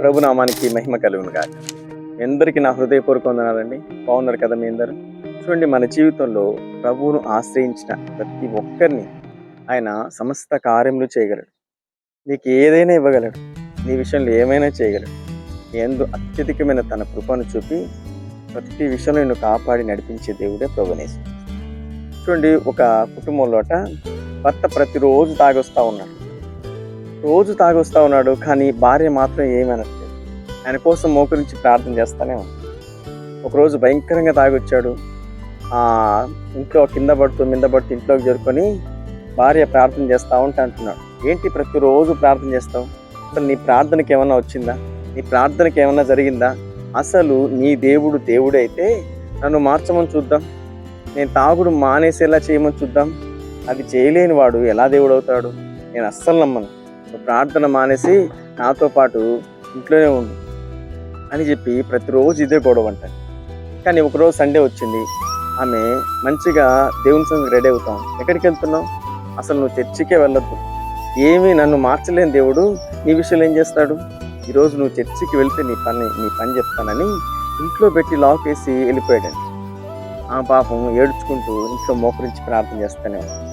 ప్రభునామానికి మహిమ కలుగును గాక మీ అందరికీ నా హృదయపూర్వక వందనాలండి. బాగున్నారు కదా మీ అందరూ? చూడండి మన జీవితంలో ప్రభువును ఆశ్రయించిన ప్రతి ఒక్కరిని ఆయన సమస్త కార్యములు చేయగలడు. నీకు ఏదైనా ఇవ్వగలడు. నీ విషయంలో ఏమైనా చేయగలడు. ఎందు అత్యధికమైన తన కృపను చూపి ప్రతి విషయంలో నిన్ను కాపాడి నడిపించే దేవుడే ప్రభునేశ్వరుడు చూడండి ఒక కుటుంబంలోట భర్త ప్రతిరోజు తాగొస్తా ఉన్నాడు. రోజు తాగొస్తా ఉన్నాడు కానీ భార్య మాత్రం ఏమనట్లేదు. ఆయన కోసం మోకరించి ప్రార్థన చేస్తానే ఉంది. ఒకరోజు భయంకరంగా తాగొచ్చాడు. ఇంట్లో కింద పడుతూ మింద పడుతూ ఇంట్లోకి చేరుకొని భార్య ప్రార్థన చేస్తూ ఉంటా అంటున్నాడు. ఏంటి ప్రతిరోజు ప్రార్థన చేస్తావు? అసలు నీ ప్రార్థనకి ఏమన్నా వచ్చిందా? నీ ప్రార్థనకి ఏమన్నా జరిగిందా? అసలు నీ దేవుడు దేవుడైతే నన్ను మార్చమని చూద్దాం. నేను తాగుడు మానేసేలా చేయమని చూద్దాం. అది చేయలేని వాడు ఎలా దేవుడు అవుతాడు? నేను అస్సలు నమ్మను. ప్రార్థన మానేసి నాతో పాటు ఇంట్లోనే ఉండు అని చెప్పి ప్రతిరోజు ఇదే గొడవ అంట. కానీ ఒకరోజు సండే వచ్చింది. ఆమె మంచిగా దేవుని సంగతి రెడీ అవుతాం. ఎక్కడికి వెళ్తున్నావు? అసలు నువ్వు చర్చికే వెళ్ళొద్దు. ఏమీ నన్ను మార్చలేని దేవుడు నీ విషయంలో ఏం చేస్తాడు? ఈరోజు నువ్వు చర్చికి వెళ్తే నీ పని నీ పని చెప్తానని ఇంట్లో పెట్టి లాక్ వేసి వెళ్ళిపోయాడు ఆ పాపం ఏడ్చుకుంటూ ఇంట్లో మోకరించి ప్రార్థన చేస్తానే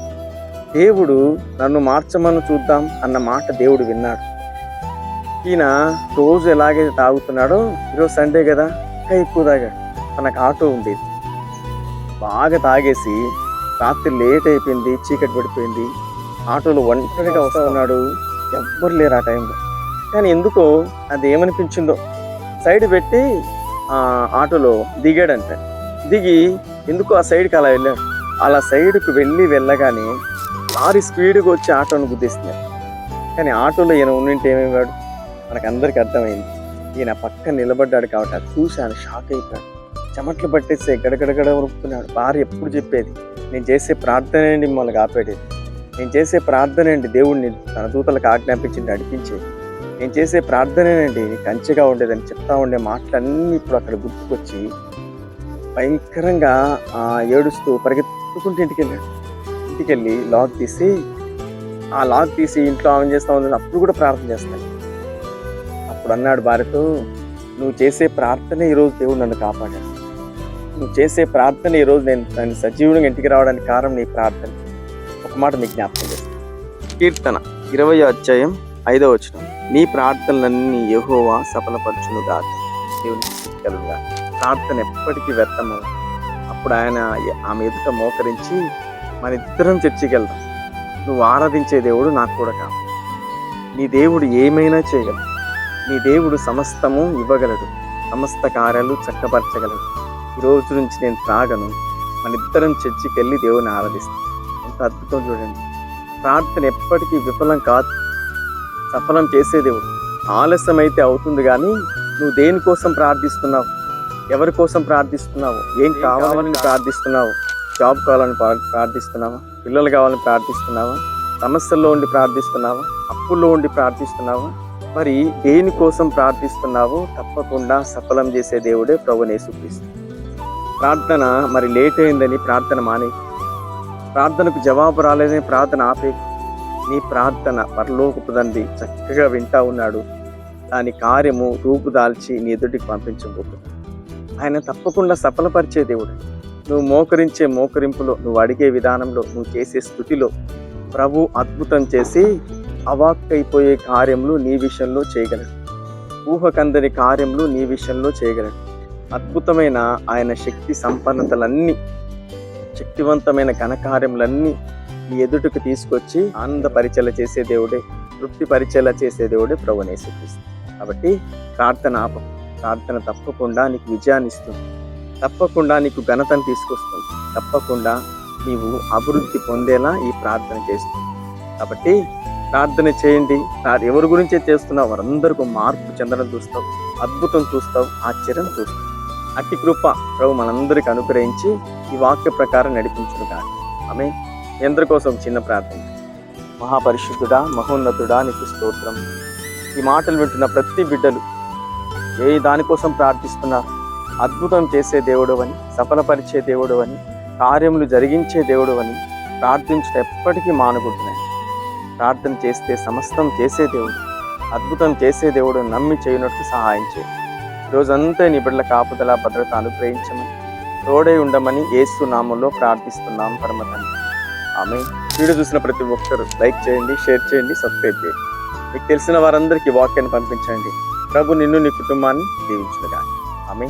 దేవుడు నన్ను మార్చమని చూద్దాం అన్న మాట దేవుడు విన్నాడు. ఈయన రోజు ఎలాగైతే తాగుతున్నాడో ఈరోజు సండే కదా ఇంకా ఎక్కువ తాగాడు. తనకు ఆటో ఉండేది. బాగా తాగేసి రాత్రి లేట్ అయిపోయింది చీకటి పడిపోయింది. ఆటోలో ఒంటరిగా వస్తా ఉన్నాడు ఎవ్వరు లేరు ఆ టైంలో. కానీ ఎందుకో అది ఏమనిపించిందో. సైడ్ పెట్టి ఆ ఆటోలో దిగాడంట. దిగి ఎందుకో ఆ సైడ్కి అలా వెళ్ళాడు. అలా సైడ్కి వెళ్ళి వెళ్ళగానే లారీ స్పీడ్గా వచ్చి ఆటోను గుద్దేస్తున్నారు. కానీ ఆటోలో ఈయన ఉండింటే ఏమేవాడు? అందరికీ అర్థమైంది. ఈయన పక్కన నిలబడ్డాడు కాబట్టి అది చూసి ఆయన షాక్ అయిపోయాడు. చెమట్లు పట్టేస్తే గడగడగడ ఉరుకుతున్నాడు భార్య ఎప్పుడు చెప్పేది? నేను చేసే ప్రార్థన అండి మిమ్మల్ని కాపాడేది. నేను చేసే ప్రార్థన అండి దేవుడిని తన దూతలకు ఆజ్ఞాపించింది నడిపించేది. నేను చేసే ప్రార్థనేనండి కంచెగా ఉండేదని చెప్తా ఉండే మాటలన్నీ ఇప్పుడు అక్కడ గుర్తుకొచ్చి భయంకరంగా ఆ, ఏడుస్తూ పరిగెత్తుకుంటూ ఇంటికి వెళ్ళాడు ఇంటికి వెళ్ళి లాక్ తీసి ఆ లాక్ తీసి ఇంట్లో ఆమె చేస్తా ఉంది అప్పుడు కూడా ప్రార్థన చేస్తాను అప్పుడు అన్నాడు భార్యతో నువ్వు చేసే ప్రార్థన ఈరోజు దేవుడు నన్ను కాపాడాడు. నువ్వు చేసే ప్రార్థన ఈరోజు నేను నన్ను సజీవుడిగా ఇంటికి రావడానికి కారణం నీ ప్రార్థన. ఒక మాట మీకు జ్ఞాపకం చేస్తాను కీర్తన ఇరవై అధ్యాయం ఐదో వచనం. నీ ప్రార్థనలన్నీ యెహోవా సఫలపరచును కాదు దేవుని ప్రార్థన ఎప్పటికీ వ్యర్థమవు అప్పుడు ఆయన ఆమె ఎదుట మోకరించి మన ఇద్దరం చర్చికి వెళ్దాం నువ్వు ఆరాధించే దేవుడు నాకు కూడా కాదు నీ దేవుడు ఏమైనా చేయగలడు. నీ దేవుడు సమస్తము ఇవ్వగలడు. సమస్త కార్యాలు చక్కపరచగలడు. ఈ రోజు నుంచి నేను త్రాగను. మన ఇద్దరం చర్చికి వెళ్ళి దేవుని ఆరాధిస్తాం. ఎంత అద్భుతం చూడండి. ప్రార్థన ఎప్పటికీ విఫలం కాదు. సఫలం చేసే దేవుడు. ఆలస్యం అయితే అవుతుంది కానీ నువ్వు దేనికోసం ప్రార్థిస్తున్నావు? ఎవరి కోసం ప్రార్థిస్తున్నావు? ఏం కావాలని ప్రార్థిస్తున్నావు? జాబ్ కావాలని ప్రార్థిస్తున్నావా? పిల్లలు కావాలని ప్రార్థిస్తున్నావా? సమస్యల్లో ఉండి ప్రార్థిస్తున్నావా? అప్పుల్లో ఉండి ప్రార్థిస్తున్నావా? మరి దేనికోసం ప్రార్థిస్తున్నావో తప్పకుండా సఫలం చేసే దేవుడే ప్రభునేసుక్రీస్తు ప్రార్థన మరి లేట్ అయిందని ప్రార్థన మానే ప్రార్థనకు జవాబు రాలేదని ప్రార్థన ఆపే నీ ప్రార్థన పరలోకపు తండ్రి చక్కగా వింటా ఉన్నాడు. దాని కార్యము రూపుదాల్చి నీ ఎదుటికి పంపించబోతున్నాడు ఆయన తప్పకుండా సఫలపరిచే దేవుడు. నువ్వు మోకరించే మోకరింపులో నువ్వు అడిగే విధానంలో నువ్వు చేసే స్థుతిలో ప్రభు అద్భుతం చేసి అవాక్కైపోయే కార్యములు నీ విషయంలో చేయగలడు. ఊహకందని కార్యములు నీ విషయంలో చేయగలడు. అద్భుతమైన ఆయన శక్తి సంపన్నతలన్నీ శక్తివంతమైన ఘనకార్యములన్నీ నీ ఎదుటకు తీసుకొచ్చి ఆనందపరిచల చేసే దేవుడే తృప్తి పరిచేలా చేసే దేవుడే ప్రభునేసుక్రీస్తు కాబట్టి ప్రార్థన ఆపం ప్రార్థన తప్పకుండా నీకు విజయాన్ని ఇస్తుంది. తప్పకుండా నీకు ఘనతను తీసుకొస్తుంది. తప్పకుండా నీవు అభివృద్ధి పొందేలా ఈ ప్రార్థన చేస్తుంది. కాబట్టి ప్రార్థన చేయండి. ఎవరి గురించే చేస్తున్నావు? వారందరికీ మార్పు చెందడం చూస్తావు. అద్భుతం చూస్తావు. ఆశ్చర్యం చూస్తావు. అట్టి కృప ప్రభు మనందరికి అనుగ్రహించి ఈ వాక్య ప్రకారం నడిపించును కాదు ఆమె ఎందరి కోసం చిన్న ప్రార్థన. మహాపరిశుద్ధుడా మహోన్నతుడా నీకు స్తోత్రం. ఈ మాటలు వింటున్న ప్రతి బిడ్డలు ఏ దానికోసం ప్రార్థిస్తున్నారు? అద్భుతం చేసే దేవుడు అని సఫలపరిచే దేవుడు అని కార్యములు జరిగించే దేవుడు అని ప్రార్థించడం ఎప్పటికీ మానుకుంటున్నాయి. ప్రార్థన చేస్తే సమస్తం చేసే దేవుడు అద్భుతం చేసే దేవుడు నమ్మి చేయనట్టు సహాయం చేయి. రోజంతా నీ బిడ్డల కాపుదల భద్రత అనుగ్రహించమని తోడై ఉండమని ఏసు నామంలో ప్రార్థిస్తున్నాం పరమ ఆమె వీడియో చూసిన ప్రతి ఒక్కరు లైక్ చేయండి షేర్ చేయండి సబ్స్క్రైబ్ చేయండి. మీకు తెలిసిన వారందరికీ వాక్యాన్ని పంపించండి. ప్రభు నిన్ను నీ కుటుంబాన్ని దీవించుగా ఆమె